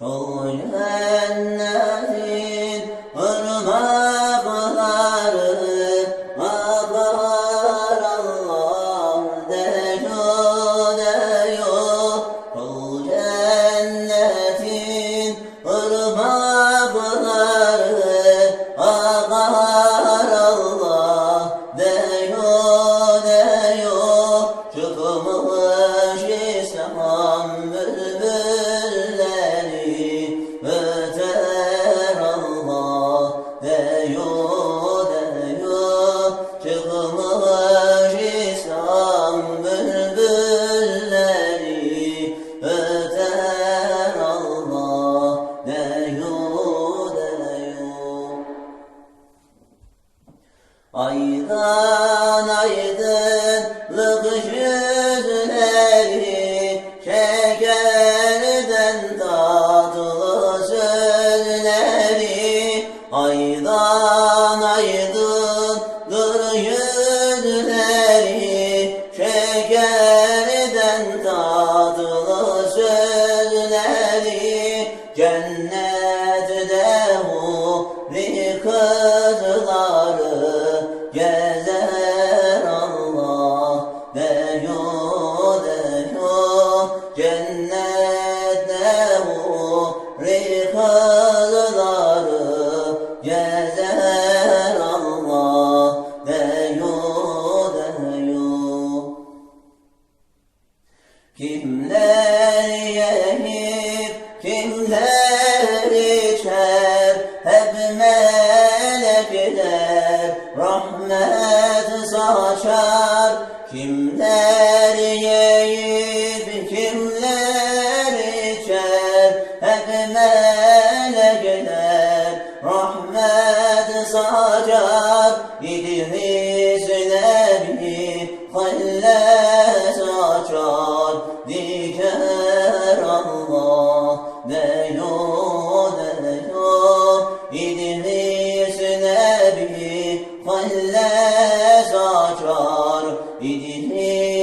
فوجدنا Aydan aydınlık yüzleri Şekerden tatlı sözleri. Aydan aydınlık yüzleri Şekerden tatlı sözleri. Cennette huri kızları Kimler yenip kimler içer? Hep melekler rahmet saçar. Kimler yiyip rahmet saçar İdris Nebi halle saçar Diker Allah deyo deyo İdris Nebi halle saçar İdris